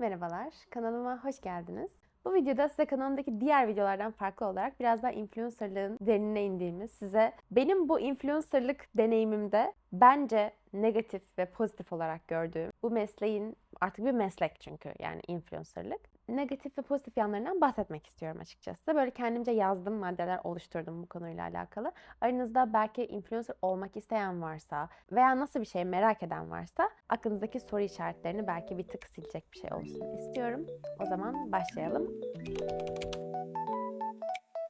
Merhabalar, kanalıma hoş geldiniz. Bu videoda size kanalımdaki diğer videolardan farklı olarak biraz daha influencerlığın derinine indiğimiz, size benim bu influencerlık deneyimimde bence negatif ve pozitif olarak gördüğüm bu mesleğin artık bir meslek çünkü yani influencerlık. Negatif ve pozitif yanlarından bahsetmek istiyorum açıkçası. Böyle kendimce yazdım, maddeler oluşturdum bu konuyla alakalı. Aranızda belki influencer olmak isteyen varsa veya nasıl bir şey merak eden varsa aklınızdaki soru işaretlerini belki bir tık silecek bir şey olsun istiyorum. O zaman başlayalım.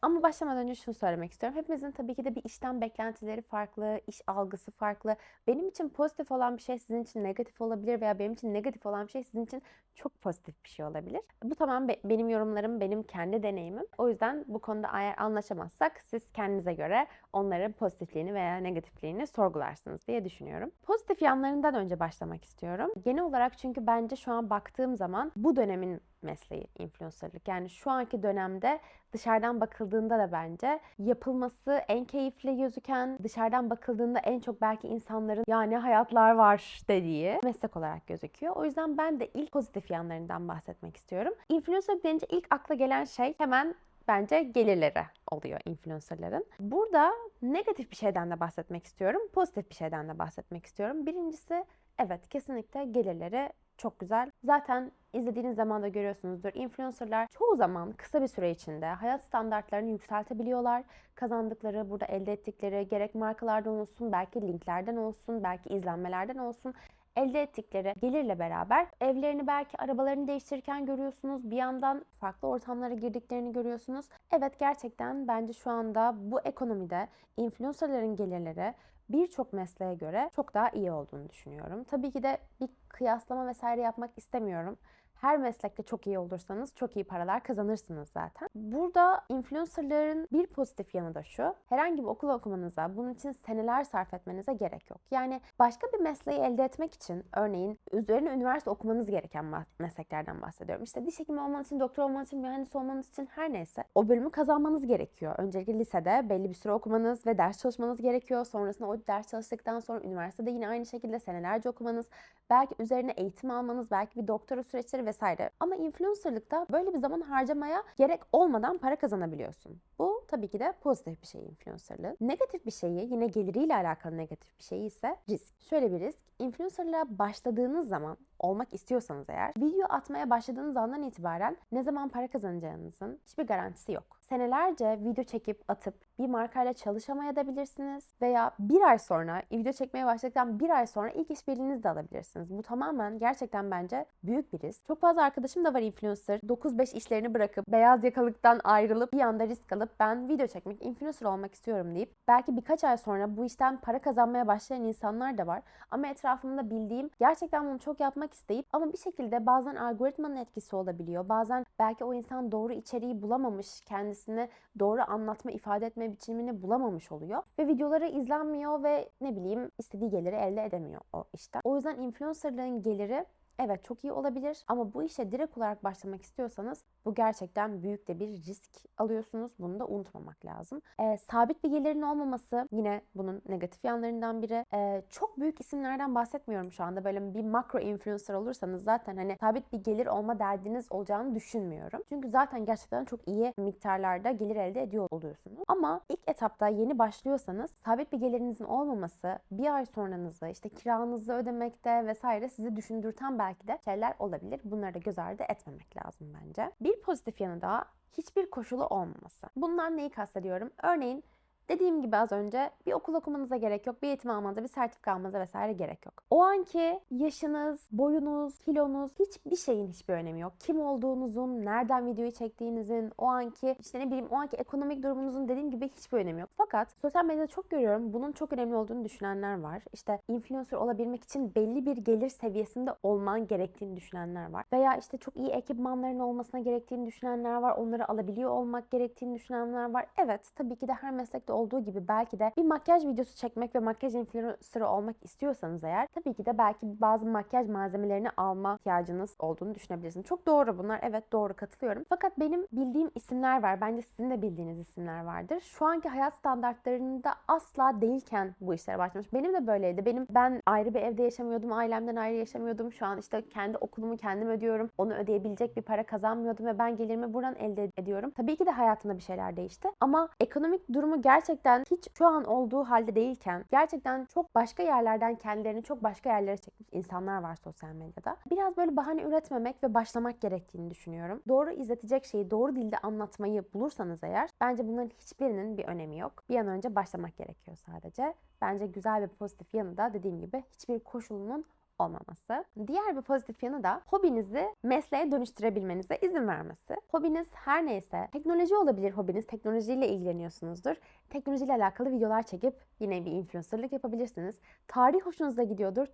Ama başlamadan önce şunu söylemek istiyorum. Hepimizin tabii ki de bir işten beklentileri farklı, iş algısı farklı. Benim için pozitif olan bir şey sizin için negatif olabilir veya benim için negatif olan bir şey sizin için çok pozitif bir şey olabilir. Bu tamamen be- benim yorumlarım, benim kendi deneyimim. O yüzden bu konuda eğer anlaşamazsak siz kendinize göre onların pozitifliğini veya negatifliğini sorgularsınız diye düşünüyorum. Pozitif yanlarından önce başlamak istiyorum. Genel olarak çünkü bence şu an baktığım zaman bu dönemin mesleği influencerlık. Yani şu anki dönemde dışarıdan bakıldığında da bence yapılması en keyifli gözüken, dışarıdan bakıldığında en çok belki insanların yani hayatlar var dediği meslek olarak gözüküyor. O yüzden ben de ilk pozitif yanlarından bahsetmek istiyorum. Influencer denince ilk akla gelen şey hemen bence gelirleri oluyor influencerların. Burada negatif bir şeyden de bahsetmek istiyorum, pozitif bir şeyden de bahsetmek istiyorum. Birincisi evet kesinlikle gelirleri çok güzel. Zaten izlediğiniz zaman da görüyorsunuzdur. Influencerlar çoğu zaman kısa bir süre içinde hayat standartlarını yükseltebiliyorlar. Kazandıkları, burada elde ettikleri gerek markalardan olsun, belki linklerden olsun, belki izlenmelerden olsun elde ettikleri gelirle beraber evlerini belki arabalarını değiştirirken görüyorsunuz. Bir yandan farklı ortamlara girdiklerini görüyorsunuz. Evet gerçekten bence şu anda bu ekonomide influencerların gelirleri birçok mesleğe göre çok daha iyi olduğunu düşünüyorum. Tabii ki de bir kıyaslama vesaire yapmak istemiyorum. Her meslekte çok iyi olursanız çok iyi paralar kazanırsınız zaten. Burada influencerların bir pozitif yanı da şu. Herhangi bir okul okumanıza, bunun için seneler sarf etmenize gerek yok. Yani başka bir mesleği elde etmek için örneğin üzerine üniversite okumanız gereken mesleklerden bahsediyorum. İşte diş hekimi olmanız için, doktor olmanız için, mühendis olmanız için her neyse o bölümü kazanmanız gerekiyor. Öncelikle lisede belli bir süre okumanız ve ders çalışmanız gerekiyor. Sonrasında o ders çalıştıktan sonra üniversitede yine aynı şekilde senelerce okumanız, belki üzerine eğitim almanız, belki bir doktora süreçleri vesaire. Ama influencerlıkta böyle bir zaman harcamaya gerek olmadan para kazanabiliyorsun. Bu tabii ki de pozitif bir şey influencerlığın. Negatif bir şeyi, yine geliriyle alakalı negatif bir şey ise risk. Şöyle bir risk. Influencerlığa başladığınız zaman olmak istiyorsanız eğer video atmaya başladığınız andan itibaren ne zaman para kazanacağınızın hiçbir garantisi yok. Senelerce video çekip atıp bir markayla çalışamayabilirsiniz veya bir ay sonra video çekmeye başladıktan bir ay sonra ilk işbirliğinizi de alabilirsiniz. Bu tamamen gerçekten bence büyük bir risk. Çok fazla arkadaşım da var influencer. 9-5 işlerini bırakıp beyaz yakalıktan ayrılıp bir anda risk alıp ben video çekmek, influencer olmak istiyorum deyip belki birkaç ay sonra bu işten para kazanmaya başlayan insanlar da var. Ama etrafımda bildiğim gerçekten bunu çok yapmak isteyip ama bir şekilde bazen algoritmanın etkisi olabiliyor. Bazen belki o insan doğru içeriği bulamamış, kendisini doğru anlatma, ifade etme biçimini bulamamış oluyor. Ve videoları izlenmiyor ve ne bileyim istediği geliri elde edemiyor o işte. O yüzden influencerlığın geliri Evet çok iyi olabilir ama bu işe direkt olarak başlamak istiyorsanız bu gerçekten büyük de bir risk alıyorsunuz. Bunu da unutmamak lazım. Ee, sabit bir gelirin olmaması yine bunun negatif yanlarından biri. Ee, çok büyük isimlerden bahsetmiyorum şu anda. Böyle bir makro influencer olursanız zaten hani sabit bir gelir olma derdiniz olacağını düşünmüyorum. Çünkü zaten gerçekten çok iyi miktarlarda gelir elde ediyor oluyorsunuz. Ama ilk etapta yeni başlıyorsanız sabit bir gelirinizin olmaması bir ay sonranızı işte kiranızı ödemekte vesaire sizi düşündürten belki de şeyler olabilir. Bunları da göz ardı etmemek lazım bence. Bir pozitif yanı da hiçbir koşulu olmaması. Bundan neyi kastediyorum? Örneğin Dediğim gibi az önce bir okul okumanıza gerek yok, bir eğitim almanıza, bir sertifika almanıza vesaire gerek yok. O anki yaşınız, boyunuz, kilonuz hiçbir şeyin hiçbir önemi yok. Kim olduğunuzun, nereden videoyu çektiğinizin, o anki işte ne bileyim o anki ekonomik durumunuzun dediğim gibi hiçbir önemi yok. Fakat sosyal medyada çok görüyorum bunun çok önemli olduğunu düşünenler var. İşte influencer olabilmek için belli bir gelir seviyesinde olman gerektiğini düşünenler var. Veya işte çok iyi ekipmanların olmasına gerektiğini düşünenler var. Onları alabiliyor olmak gerektiğini düşünenler var. Evet tabii ki de her meslekte olduğu gibi belki de bir makyaj videosu çekmek ve makyaj influencer'ı olmak istiyorsanız eğer tabii ki de belki bazı makyaj malzemelerini alma ihtiyacınız olduğunu düşünebilirsiniz. Çok doğru bunlar. Evet doğru katılıyorum. Fakat benim bildiğim isimler var. Bence sizin de bildiğiniz isimler vardır. Şu anki hayat standartlarında asla değilken bu işlere başlamış. Benim de böyleydi. Benim ben ayrı bir evde yaşamıyordum. Ailemden ayrı yaşamıyordum. Şu an işte kendi okulumu kendim ödüyorum. Onu ödeyebilecek bir para kazanmıyordum ve ben gelirimi buradan elde ediyorum. Tabii ki de hayatımda bir şeyler değişti. Ama ekonomik durumu gerçekten hiç şu an olduğu halde değilken gerçekten çok başka yerlerden kendilerini çok başka yerlere çekmiş insanlar var sosyal medyada. Biraz böyle bahane üretmemek ve başlamak gerektiğini düşünüyorum. Doğru izletecek şeyi doğru dilde anlatmayı bulursanız eğer bence bunların hiçbirinin bir önemi yok. Bir an önce başlamak gerekiyor sadece. Bence güzel bir pozitif yanı da dediğim gibi hiçbir koşulunun olmaması. Diğer bir pozitif yanı da hobinizi mesleğe dönüştürebilmenize izin vermesi. Hobiniz her neyse, teknoloji olabilir hobiniz, teknolojiyle ilgileniyorsunuzdur. Teknolojiyle alakalı videolar çekip yine bir influencerlık yapabilirsiniz. Tarih hoşunuza gidiyordur,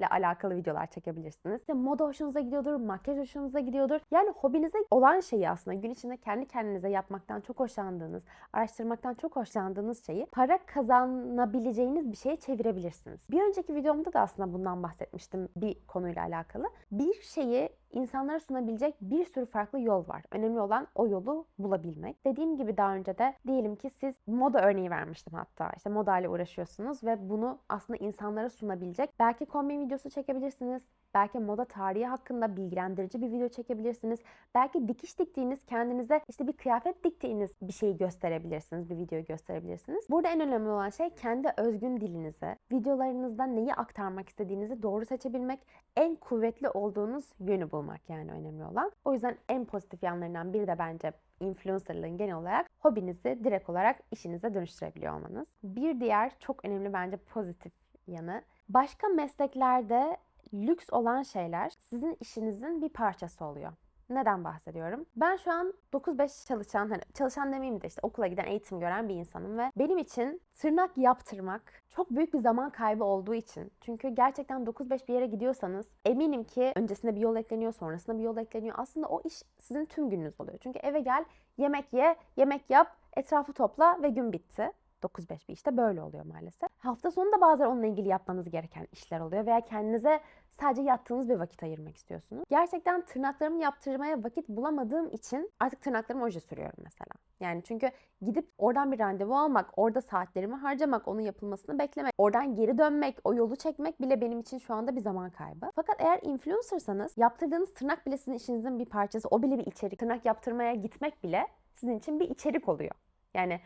tarihle alakalı videolar çekebilirsiniz. İşte moda hoşunuza gidiyordur, makyaj hoşunuza gidiyordur. Yani hobinize olan şeyi aslında gün içinde kendi kendinize yapmaktan çok hoşlandığınız, araştırmaktan çok hoşlandığınız şeyi para kazanabileceğiniz bir şeye çevirebilirsiniz. Bir önceki videomda da aslında bundan bahsetmiştim bir konuyla alakalı. Bir şeyi insanlara sunabilecek bir sürü farklı yol var. Önemli olan o yolu bulabilmek. Dediğim gibi daha önce de diyelim ki siz moda örneği vermiştim hatta. İşte moda ile uğraşıyorsunuz ve bunu aslında insanlara sunabilecek. Belki kombin videosu çekebilirsiniz. Belki moda tarihi hakkında bilgilendirici bir video çekebilirsiniz. Belki dikiş diktiğiniz, kendinize işte bir kıyafet diktiğiniz bir şeyi gösterebilirsiniz, bir videoyu gösterebilirsiniz. Burada en önemli olan şey kendi özgün dilinizi, videolarınızda neyi aktarmak istediğinizi doğru seçebilmek, en kuvvetli olduğunuz yönü bulmak yani önemli olan. O yüzden en pozitif yanlarından biri de bence influencerlığın genel olarak hobinizi direkt olarak işinize dönüştürebiliyor olmanız. Bir diğer çok önemli bence pozitif yanı başka mesleklerde lüks olan şeyler sizin işinizin bir parçası oluyor. Neden bahsediyorum? Ben şu an 9-5 çalışan, hani çalışan demeyeyim de işte okula giden, eğitim gören bir insanım ve benim için tırnak yaptırmak çok büyük bir zaman kaybı olduğu için. Çünkü gerçekten 9-5 bir yere gidiyorsanız eminim ki öncesinde bir yol ekleniyor, sonrasında bir yol ekleniyor. Aslında o iş sizin tüm gününüz oluyor. Çünkü eve gel, yemek ye, yemek yap, etrafı topla ve gün bitti. 9-5 bir işte böyle oluyor maalesef. Hafta sonu da bazen onunla ilgili yapmanız gereken işler oluyor veya kendinize sadece yattığınız bir vakit ayırmak istiyorsunuz. Gerçekten tırnaklarımı yaptırmaya vakit bulamadığım için artık tırnaklarıma oje sürüyorum mesela. Yani çünkü gidip oradan bir randevu almak, orada saatlerimi harcamak, onun yapılmasını beklemek, oradan geri dönmek, o yolu çekmek bile benim için şu anda bir zaman kaybı. Fakat eğer influencersanız yaptırdığınız tırnak bile sizin işinizin bir parçası, o bile bir içerik. Tırnak yaptırmaya gitmek bile sizin için bir içerik oluyor. Yani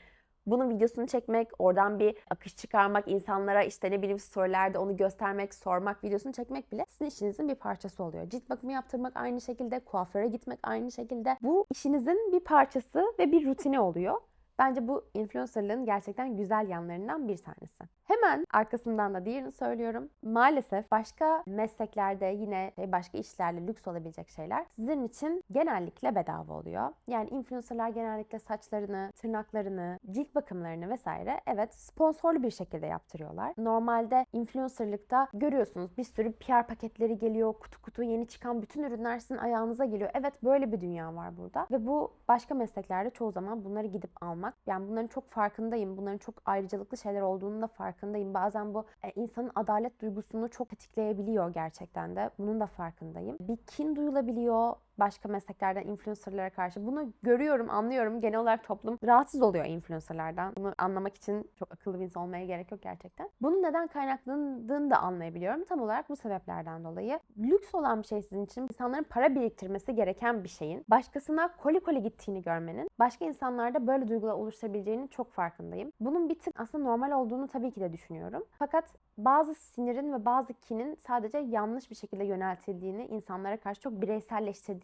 bunun videosunu çekmek, oradan bir akış çıkarmak, insanlara işte ne bileyim storylerde onu göstermek, sormak, videosunu çekmek bile sizin işinizin bir parçası oluyor. Cilt bakımı yaptırmak aynı şekilde, kuaföre gitmek aynı şekilde. Bu işinizin bir parçası ve bir rutini oluyor. Bence bu influencerlığın gerçekten güzel yanlarından bir tanesi. Hemen arkasından da diğerini söylüyorum. Maalesef başka mesleklerde yine başka işlerle lüks olabilecek şeyler sizin için genellikle bedava oluyor. Yani influencerlar genellikle saçlarını, tırnaklarını, cilt bakımlarını vesaire evet sponsorlu bir şekilde yaptırıyorlar. Normalde influencerlıkta görüyorsunuz bir sürü PR paketleri geliyor, kutu kutu yeni çıkan bütün ürünler sizin ayağınıza geliyor. Evet böyle bir dünya var burada ve bu başka mesleklerde çoğu zaman bunları gidip almak. Yani bunların çok farkındayım. Bunların çok ayrıcalıklı şeyler olduğunu da farkındayım. Bazen bu e, insanın adalet duygusunu çok tetikleyebiliyor gerçekten de. Bunun da farkındayım. Bir kin duyulabiliyor başka mesleklerden influencerlara karşı. Bunu görüyorum, anlıyorum. Genel olarak toplum rahatsız oluyor influencerlardan. Bunu anlamak için çok akıllı bir insan olmaya gerek yok gerçekten. Bunun neden kaynaklandığını da anlayabiliyorum. Tam olarak bu sebeplerden dolayı. Lüks olan bir şey sizin için insanların para biriktirmesi gereken bir şeyin başkasına koli koli gittiğini görmenin başka insanlarda böyle duygular oluşturabileceğinin çok farkındayım. Bunun bir tık aslında normal olduğunu tabii ki de düşünüyorum. Fakat bazı sinirin ve bazı kinin sadece yanlış bir şekilde yöneltildiğini insanlara karşı çok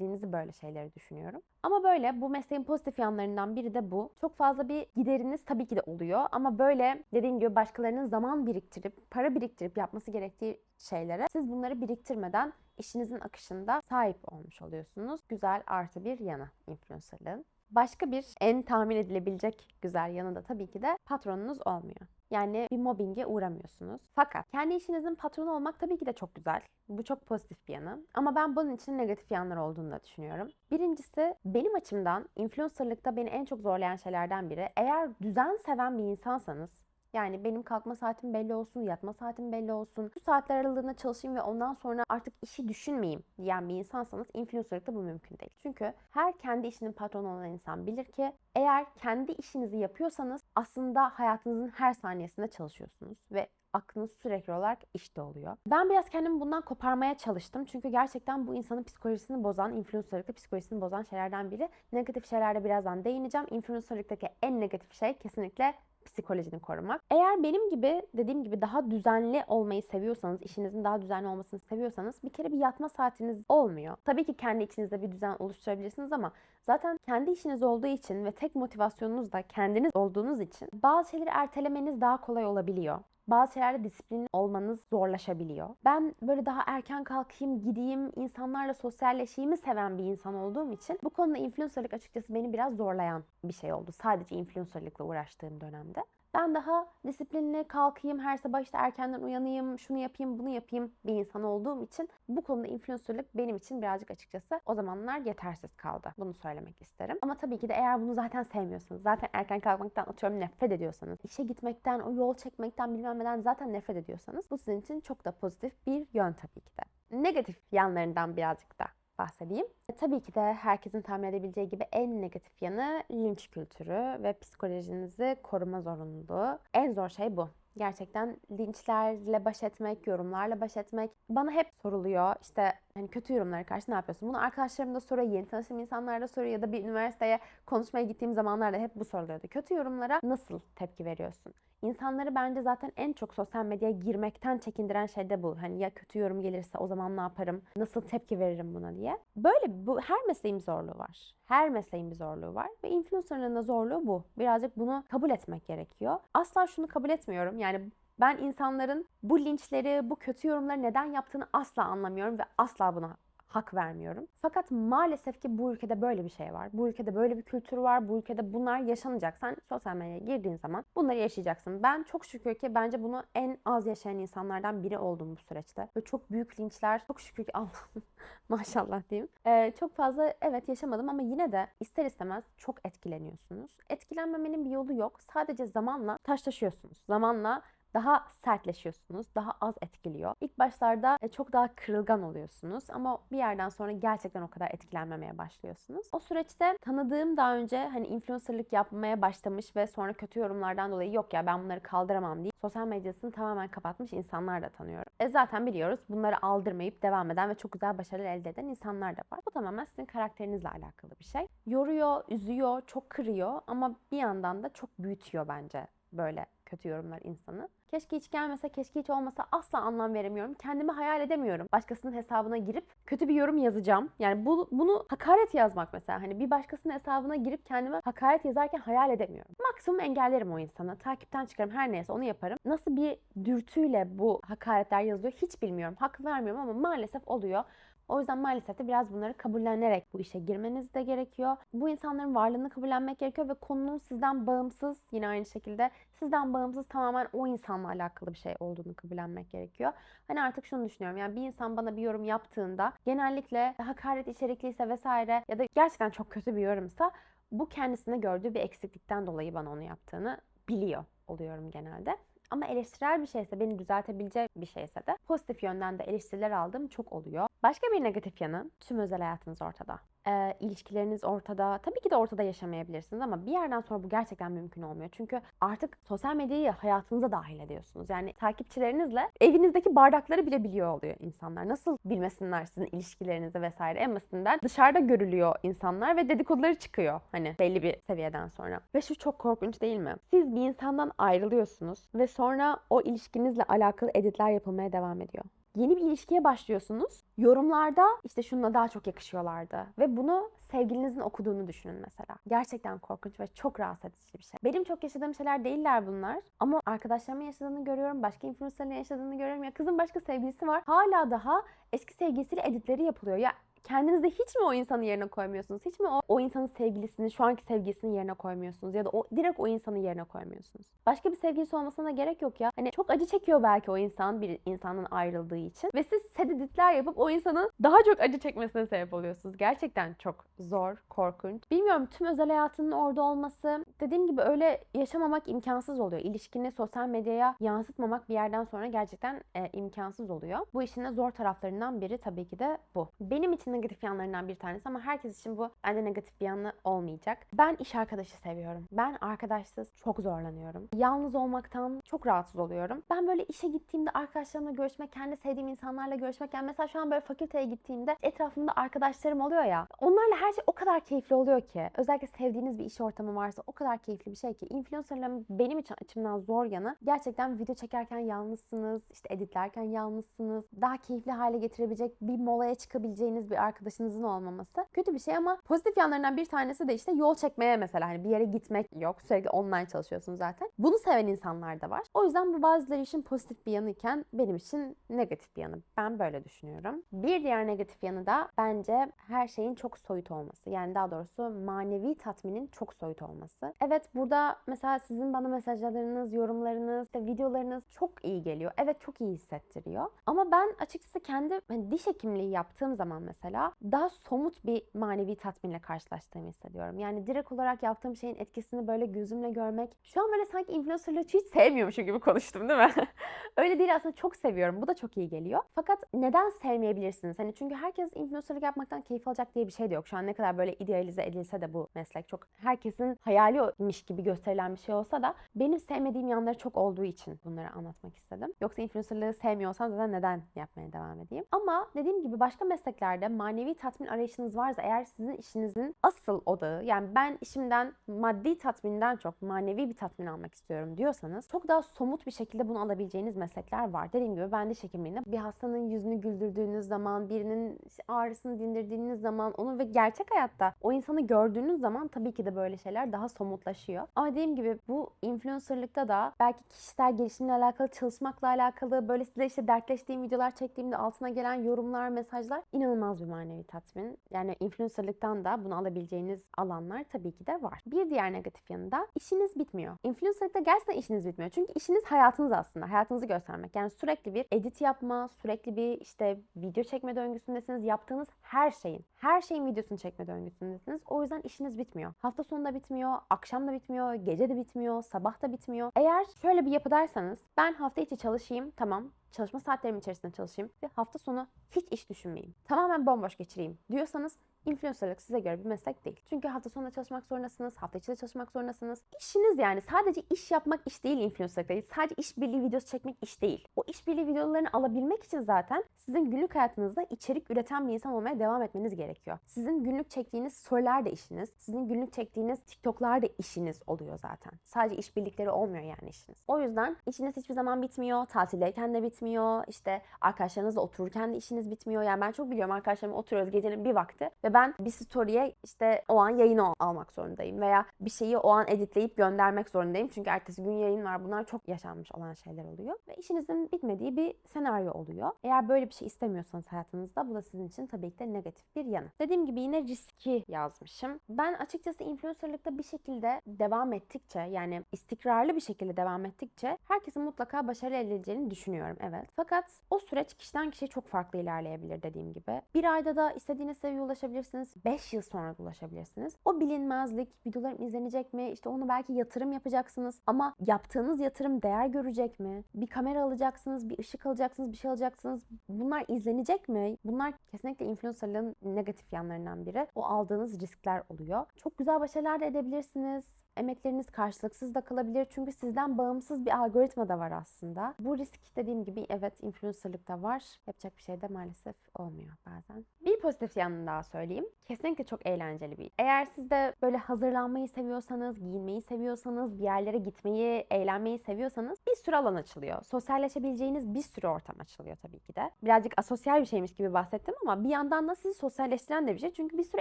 bireyselleştirdiğinizi böyle şeyleri düşünüyorum. Ama böyle bu mesleğin pozitif yanlarından biri de bu. Çok fazla bir gideriniz tabii ki de oluyor ama böyle dediğim gibi başkalarının zaman biriktirip, para biriktirip yapması gerektiği şeylere siz bunları biriktirmeden işinizin akışında sahip olmuş oluyorsunuz. Güzel artı bir yana influencerlığın. Başka bir en tahmin edilebilecek güzel yanı da tabii ki de patronunuz olmuyor. Yani bir mobbinge uğramıyorsunuz. Fakat kendi işinizin patronu olmak tabii ki de çok güzel. Bu çok pozitif bir yanı. Ama ben bunun için negatif yanlar olduğunu da düşünüyorum. Birincisi benim açımdan influencerlıkta beni en çok zorlayan şeylerden biri. Eğer düzen seven bir insansanız yani benim kalkma saatim belli olsun, yatma saatim belli olsun. Bu saatler aralığında çalışayım ve ondan sonra artık işi düşünmeyeyim diyen bir insansanız influencerlıkta bu mümkün değil. Çünkü her kendi işinin patronu olan insan bilir ki eğer kendi işinizi yapıyorsanız aslında hayatınızın her saniyesinde çalışıyorsunuz ve aklınız sürekli olarak işte oluyor. Ben biraz kendimi bundan koparmaya çalıştım. Çünkü gerçekten bu insanın psikolojisini bozan, influencerlıkta psikolojisini bozan şeylerden biri. Negatif şeylerde birazdan değineceğim. Influencerlıktaki en negatif şey kesinlikle psikolojini korumak. Eğer benim gibi dediğim gibi daha düzenli olmayı seviyorsanız, işinizin daha düzenli olmasını seviyorsanız bir kere bir yatma saatiniz olmuyor. Tabii ki kendi içinizde bir düzen oluşturabilirsiniz ama zaten kendi işiniz olduğu için ve tek motivasyonunuz da kendiniz olduğunuz için bazı şeyleri ertelemeniz daha kolay olabiliyor bazı şeylerde disiplinli olmanız zorlaşabiliyor. Ben böyle daha erken kalkayım, gideyim, insanlarla sosyalleşeyimi seven bir insan olduğum için bu konuda influencerlık açıkçası beni biraz zorlayan bir şey oldu. Sadece influencerlıkla uğraştığım dönemde. Ben daha disiplinli kalkayım, her sabah işte erkenden uyanayım, şunu yapayım, bunu yapayım bir insan olduğum için bu konuda influencerlık benim için birazcık açıkçası o zamanlar yetersiz kaldı. Bunu söylemek isterim. Ama tabii ki de eğer bunu zaten sevmiyorsanız, zaten erken kalkmaktan atıyorum nefret ediyorsanız, işe gitmekten, o yol çekmekten bilmem neden zaten nefret ediyorsanız bu sizin için çok da pozitif bir yön tabii ki de. Negatif yanlarından birazcık da bahsedeyim. E, tabii ki de herkesin tahmin edebileceği gibi en negatif yanı linç kültürü ve psikolojinizi koruma zorunluluğu. En zor şey bu. Gerçekten linçlerle baş etmek, yorumlarla baş etmek bana hep soruluyor. İşte hani kötü yorumlara karşı ne yapıyorsun? Bunu arkadaşlarım da soruyor, yeni tanıştığım insanlar da soruyor ya da bir üniversiteye konuşmaya gittiğim zamanlarda hep bu soruluyordu. Kötü yorumlara nasıl tepki veriyorsun? İnsanları bence zaten en çok sosyal medyaya girmekten çekindiren şey de bu. Hani ya kötü yorum gelirse o zaman ne yaparım? Nasıl tepki veririm buna diye. Böyle bu her mesleğin bir zorluğu var. Her mesleğin bir zorluğu var ve influencer'ın da zorluğu bu. Birazcık bunu kabul etmek gerekiyor. Asla şunu kabul etmiyorum. Yani ben insanların bu linçleri, bu kötü yorumları neden yaptığını asla anlamıyorum ve asla buna hak vermiyorum. Fakat maalesef ki bu ülkede böyle bir şey var. Bu ülkede böyle bir kültür var. Bu ülkede bunlar yaşanacak. Sen sosyal medyaya girdiğin zaman bunları yaşayacaksın. Ben çok şükür ki bence bunu en az yaşayan insanlardan biri oldum bu süreçte. Ve çok büyük linçler, çok şükür ki Allah'ım maşallah diyeyim. Ee, çok fazla evet yaşamadım ama yine de ister istemez çok etkileniyorsunuz. Etkilenmemenin bir yolu yok. Sadece zamanla taşlaşıyorsunuz. Zamanla daha sertleşiyorsunuz, daha az etkiliyor. İlk başlarda e, çok daha kırılgan oluyorsunuz ama bir yerden sonra gerçekten o kadar etkilenmemeye başlıyorsunuz. O süreçte tanıdığım daha önce hani influencerlık yapmaya başlamış ve sonra kötü yorumlardan dolayı yok ya ben bunları kaldıramam diye sosyal medyasını tamamen kapatmış insanlar da tanıyorum. E zaten biliyoruz bunları aldırmayıp devam eden ve çok güzel başarılar elde eden insanlar da var. Bu tamamen sizin karakterinizle alakalı bir şey. Yoruyor, üzüyor, çok kırıyor ama bir yandan da çok büyütüyor bence böyle kötü yorumlar insanı. Keşke hiç gelmese, keşke hiç olmasa asla anlam veremiyorum. Kendimi hayal edemiyorum. Başkasının hesabına girip kötü bir yorum yazacağım. Yani bu, bunu hakaret yazmak mesela. Hani bir başkasının hesabına girip kendime hakaret yazarken hayal edemiyorum. Maksimum engellerim o insanı. Takipten çıkarım her neyse onu yaparım. Nasıl bir dürtüyle bu hakaretler yazıyor hiç bilmiyorum. Hak vermiyorum ama maalesef oluyor. O yüzden maalesef de biraz bunları kabullenerek bu işe girmeniz de gerekiyor. Bu insanların varlığını kabullenmek gerekiyor ve konunun sizden bağımsız yine aynı şekilde sizden bağımsız tamamen o insanla alakalı bir şey olduğunu kabullenmek gerekiyor. Hani artık şunu düşünüyorum yani bir insan bana bir yorum yaptığında genellikle hakaret içerikliyse vesaire ya da gerçekten çok kötü bir yorumsa bu kendisine gördüğü bir eksiklikten dolayı bana onu yaptığını biliyor oluyorum genelde. Ama eleştirel bir şeyse, beni düzeltebilecek bir şeyse de pozitif yönden de eleştiriler aldığım çok oluyor. Başka bir negatif yanı tüm özel hayatınız ortada. E, ilişkileriniz ortada. Tabii ki de ortada yaşamayabilirsiniz ama bir yerden sonra bu gerçekten mümkün olmuyor. Çünkü artık sosyal medyayı hayatınıza dahil ediyorsunuz. Yani takipçilerinizle evinizdeki bardakları bile biliyor oluyor insanlar. Nasıl bilmesinler sizin ilişkilerinizi vesaire. En basitinden dışarıda görülüyor insanlar ve dedikoduları çıkıyor hani belli bir seviyeden sonra. Ve şu çok korkunç değil mi? Siz bir insandan ayrılıyorsunuz ve sonra o ilişkinizle alakalı editler yapılmaya devam ediyor yeni bir ilişkiye başlıyorsunuz. Yorumlarda işte şununla daha çok yakışıyorlardı. Ve bunu sevgilinizin okuduğunu düşünün mesela. Gerçekten korkunç ve çok rahatsız edici bir şey. Benim çok yaşadığım şeyler değiller bunlar. Ama arkadaşlarımın yaşadığını görüyorum. Başka influencerların yaşadığını görüyorum. Ya kızın başka sevgilisi var. Hala daha eski sevgilisiyle editleri yapılıyor. Ya kendinizde hiç mi o insanın yerine koymuyorsunuz? Hiç mi o, o insanın sevgilisini, şu anki sevgilisinin yerine koymuyorsunuz? Ya da o direkt o insanın yerine koymuyorsunuz? Başka bir sevgilisi olmasına gerek yok ya. Hani çok acı çekiyor belki o insan bir insanın ayrıldığı için. Ve siz sededitler yapıp o insanın daha çok acı çekmesine sebep oluyorsunuz. Gerçekten çok zor, korkunç. Bilmiyorum tüm özel hayatının orada olması dediğim gibi öyle yaşamamak imkansız oluyor. İlişkini sosyal medyaya yansıtmamak bir yerden sonra gerçekten e, imkansız oluyor. Bu işin de zor taraflarından biri tabii ki de bu. Benim için negatif yanlarından bir tanesi ama herkes için bu bence negatif bir yanı olmayacak. Ben iş arkadaşı seviyorum. Ben arkadaşsız çok zorlanıyorum. Yalnız olmaktan çok rahatsız oluyorum. Ben böyle işe gittiğimde arkadaşlarımla görüşmek, kendi sevdiğim insanlarla görüşmek. Yani mesela şu an böyle fakülteye gittiğimde etrafımda arkadaşlarım oluyor ya. Onlarla her şey o kadar keyifli oluyor ki. Özellikle sevdiğiniz bir iş ortamı varsa o kadar keyifli bir şey ki. Influencerların benim için açımdan zor yanı gerçekten video çekerken yalnızsınız, işte editlerken yalnızsınız. Daha keyifli hale getirebilecek bir molaya çıkabileceğiniz bir arkadaşınızın olmaması kötü bir şey ama pozitif yanlarından bir tanesi de işte yol çekmeye mesela hani bir yere gitmek yok. Sürekli online çalışıyorsunuz zaten. Bunu seven insanlar da var. O yüzden bu bazıları için pozitif bir yanıyken benim için negatif bir yanı. Ben böyle düşünüyorum. Bir diğer negatif yanı da bence her şeyin çok soyut olması. Yani daha doğrusu manevi tatminin çok soyut olması. Evet burada mesela sizin bana mesajlarınız, yorumlarınız, işte videolarınız çok iyi geliyor. Evet çok iyi hissettiriyor. Ama ben açıkçası kendi hani diş hekimliği yaptığım zaman mesela daha somut bir manevi tatminle karşılaştığımı hissediyorum. Yani direkt olarak yaptığım şeyin etkisini böyle gözümle görmek. Şu an böyle sanki influencerlığı hiç sevmiyormuşum gibi konuştum değil mi? Öyle değil aslında çok seviyorum. Bu da çok iyi geliyor. Fakat neden sevmeyebilirsiniz? Hani çünkü herkes influencerlık yapmaktan keyif alacak diye bir şey de yok. Şu an ne kadar böyle idealize edilse de bu meslek çok herkesin hayaliymiş gibi gösterilen bir şey olsa da benim sevmediğim yanları çok olduğu için bunları anlatmak istedim. Yoksa influencerlığı sevmiyorsam zaten neden yapmaya devam edeyim? Ama dediğim gibi başka mesleklerde manevi tatmin arayışınız varsa eğer sizin işinizin asıl odağı yani ben işimden maddi tatminden çok manevi bir tatmin almak istiyorum diyorsanız çok daha somut bir şekilde bunu alabileceğiniz meslekler var. Dediğim gibi ben diş hekimliğinde bir hastanın yüzünü güldürdüğünüz zaman, birinin ağrısını dindirdiğiniz zaman, onu ve gerçek hayatta o insanı gördüğünüz zaman tabii ki de böyle şeyler daha somutlaşıyor. Ama dediğim gibi bu influencerlıkta da belki kişisel gelişimle alakalı, çalışmakla alakalı böyle size işte dertleştiğim videolar çektiğimde altına gelen yorumlar, mesajlar inanılmaz bir manevi tatmin. Yani influencerlıktan da bunu alabileceğiniz alanlar tabii ki de var. Bir diğer negatif yanı da işiniz bitmiyor. Influencerlıkta gerçekten işiniz bitmiyor. Çünkü işiniz hayatınız aslında. Hayatınızı göstermek. Yani sürekli bir edit yapma, sürekli bir işte video çekme döngüsündesiniz. Yaptığınız her şeyin, her şeyin videosunu çekme döngüsündesiniz. O yüzden işiniz bitmiyor. Hafta sonu da bitmiyor, akşam da bitmiyor, gece de bitmiyor, sabah da bitmiyor. Eğer şöyle bir yapıdaysanız ben hafta içi çalışayım tamam çalışma saatlerim içerisinde çalışayım ve hafta sonu hiç iş düşünmeyeyim. Tamamen bomboş geçireyim diyorsanız influencerlık size göre bir meslek değil. Çünkü hafta sonunda çalışmak zorundasınız, hafta içi de çalışmak zorundasınız. İşiniz yani sadece iş yapmak iş değil influencerlık değil. Sadece işbirliği videosu çekmek iş değil. O işbirliği videolarını alabilmek için zaten sizin günlük hayatınızda içerik üreten bir insan olmaya devam etmeniz gerekiyor. Sizin günlük çektiğiniz storyler de işiniz, sizin günlük çektiğiniz TikTok'lar da işiniz oluyor zaten. Sadece işbirlikleri olmuyor yani işiniz. O yüzden işiniz hiçbir zaman bitmiyor, tatildeyken de bitmiyor, işte arkadaşlarınızla otururken de işiniz bitmiyor. Yani ben çok biliyorum arkadaşlarımla oturuyoruz gecenin bir vakti ve ben bir story'e işte o an yayını al- almak zorundayım veya bir şeyi o an editleyip göndermek zorundayım. Çünkü ertesi gün yayın var. Bunlar çok yaşanmış olan şeyler oluyor ve işinizin bitmediği bir senaryo oluyor. Eğer böyle bir şey istemiyorsanız hayatınızda bu da sizin için tabii ki de negatif bir yanı. Dediğim gibi yine riski yazmışım. Ben açıkçası influencerlıkta bir şekilde devam ettikçe yani istikrarlı bir şekilde devam ettikçe herkesin mutlaka başarı elde edeceğini düşünüyorum evet. Fakat o süreç kişiden kişiye çok farklı ilerleyebilir dediğim gibi. Bir ayda da istediğiniz seviyeye ulaşabilirsiniz. 5 yıl sonra ulaşabilirsiniz. O bilinmezlik, videolarım izlenecek mi? İşte onu belki yatırım yapacaksınız. Ama yaptığınız yatırım değer görecek mi? Bir kamera alacaksınız, bir ışık alacaksınız, bir şey alacaksınız. Bunlar izlenecek mi? Bunlar kesinlikle influencerlığın negatif yanlarından biri. O aldığınız riskler oluyor. Çok güzel başarılar da edebilirsiniz. Emekleriniz karşılıksız da kalabilir. Çünkü sizden bağımsız bir algoritma da var aslında. Bu risk dediğim gibi evet influencerlıkta var. Yapacak bir şey de maalesef olmuyor bazen. Bir pozitif yanını daha söyleyeyim. Kesinlikle çok eğlenceli bir. Eğer siz de böyle hazırlanmayı seviyorsanız, giyinmeyi seviyorsanız, bir yerlere gitmeyi, eğlenmeyi seviyorsanız bir sürü alan açılıyor. Sosyalleşebileceğiniz bir sürü ortam açılıyor tabii ki de. Birazcık asosyal bir şeymiş gibi bahsettim ama bir yandan da sizi sosyalleştiren de bir şey. Çünkü bir sürü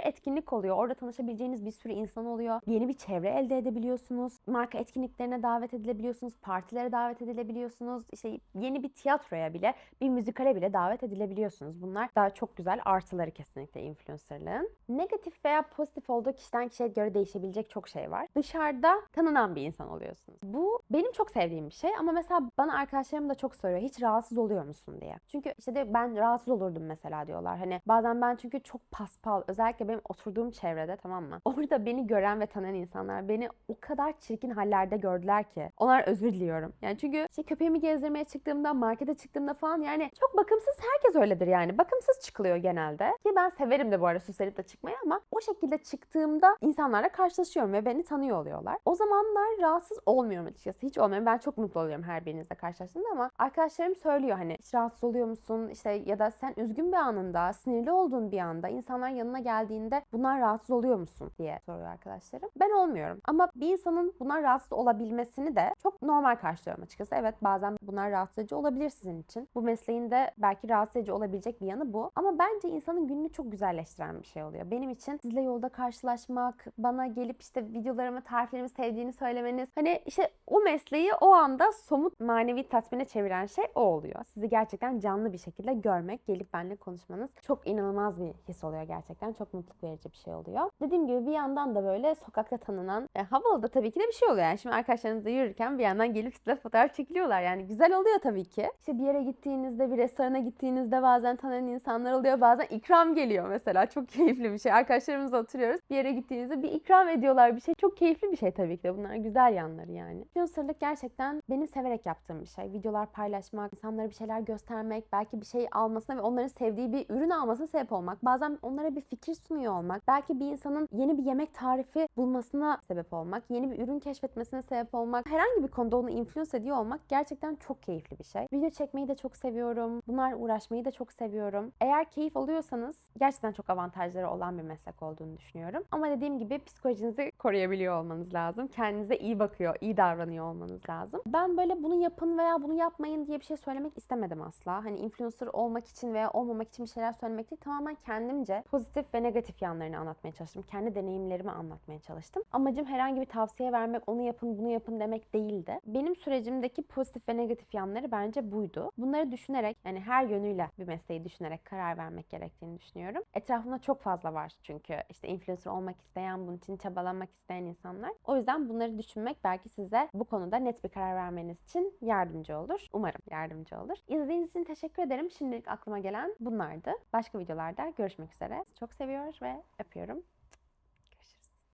etkinlik oluyor. Orada tanışabileceğiniz bir sürü insan oluyor. Yeni bir çevre elde edebiliyorsunuz edebiliyorsunuz. Marka etkinliklerine davet edilebiliyorsunuz. Partilere davet edilebiliyorsunuz. İşte yeni bir tiyatroya bile, bir müzikale bile davet edilebiliyorsunuz. Bunlar daha çok güzel artıları kesinlikle influencerlığın. Negatif veya pozitif olduğu kişiden kişiye göre değişebilecek çok şey var. Dışarıda tanınan bir insan oluyorsunuz. Bu benim çok sevdiğim bir şey ama mesela bana arkadaşlarım da çok soruyor. Hiç rahatsız oluyor musun diye. Çünkü işte de ben rahatsız olurdum mesela diyorlar. Hani bazen ben çünkü çok paspal özellikle benim oturduğum çevrede tamam mı? Orada beni gören ve tanıyan insanlar beni o kadar çirkin hallerde gördüler ki. Onlar özür diliyorum. Yani çünkü işte köpeğimi gezdirmeye çıktığımda, markete çıktığımda falan yani çok bakımsız herkes öyledir yani. Bakımsız çıkılıyor genelde. Ki ben severim de bu arada süslenip de çıkmayı ama o şekilde çıktığımda insanlarla karşılaşıyorum ve beni tanıyor oluyorlar. O zamanlar rahatsız olmuyorum açıkçası. Hiç olmuyorum. Ben çok mutlu oluyorum her birinizle karşılaştığımda ama arkadaşlarım söylüyor hani hiç rahatsız oluyor musun? İşte ya da sen üzgün bir anında, sinirli olduğun bir anda insanlar yanına geldiğinde bunlar rahatsız oluyor musun diye soruyor arkadaşlarım. Ben olmuyorum. Ama bir insanın bunlar rahatsız olabilmesini de çok normal karşılıyorum açıkçası. Evet bazen bunlar rahatsız edici olabilir sizin için. Bu mesleğin de belki rahatsız edici olabilecek bir yanı bu. Ama bence insanın gününü çok güzelleştiren bir şey oluyor. Benim için sizle yolda karşılaşmak, bana gelip işte videolarımı, tariflerimi sevdiğini söylemeniz. Hani işte o mesleği o anda somut manevi tatmine çeviren şey o oluyor. Sizi gerçekten canlı bir şekilde görmek, gelip benimle konuşmanız çok inanılmaz bir his oluyor gerçekten. Çok mutluluk verici bir şey oluyor. Dediğim gibi bir yandan da böyle sokakta tanınan, e, havalı da tabii ki de bir şey oluyor. Yani şimdi arkadaşlarınızla yürürken bir yandan gelip size fotoğraf çekiliyorlar. Yani güzel oluyor tabii ki. İşte bir yere gittiğinizde, bir restorana gittiğinizde bazen tanınan insanlar oluyor. Bazen ikram geliyor mesela. Çok keyifli bir şey. Arkadaşlarımızla oturuyoruz. Bir yere gittiğinizde bir ikram ediyorlar bir şey. Çok keyifli bir şey tabii ki de. Bunlar güzel yanları yani. Influencerlık gerçekten benim severek yaptığım bir şey. Videolar paylaşmak, insanlara bir şeyler göstermek, belki bir şey almasına ve onların sevdiği bir ürün almasına sebep olmak. Bazen onlara bir fikir sunuyor olmak. Belki bir insanın yeni bir yemek tarifi bulmasına sebep olmak. Yeni bir ürün keşfetmesine sebep olmak. Herhangi bir konuda onu influence ediyor olmak gerçekten çok keyifli bir şey. Video çekmeyi de çok seviyorum. Bunlar uğraşmayı da çok seviyorum. Eğer keyif alıyorsanız gerçekten çok avantajları olan bir meslek olduğunu düşünüyorum. Ama dediğim gibi psikolojinizi koruyabiliyor olmanız lazım. Kendinize iyi bakıyor, iyi davranıyor olmanız lazım. Ben böyle bunu yapın veya bunu yapmayın diye bir şey söylemek istemedim asla. Hani influencer olmak için veya olmamak için bir şeyler söylemek değil. Tamamen kendimce pozitif ve negatif yanlarını anlatmaya çalıştım. Kendi deneyimlerimi anlatmaya çalıştım. Amacım herhangi bir tavsiye vermek, onu yapın, bunu yapın demek değildi. Benim sürecimdeki pozitif ve negatif yanları bence buydu. Bunları düşünerek, yani her yönüyle bir mesleği düşünerek karar vermek gerektiğini düşünüyorum. Etrafımda çok fazla var çünkü işte influencer olmak isteyen, bunun için çabalamak isteyen insanlar. O yüzden bunları düşünmek belki size bu konuda net bir karar vermeniz için yardımcı olur. Umarım yardımcı olur. İzlediğiniz için teşekkür ederim. Şimdilik aklıma gelen bunlardı. Başka videolarda görüşmek üzere. Çok seviyor ve öpüyorum.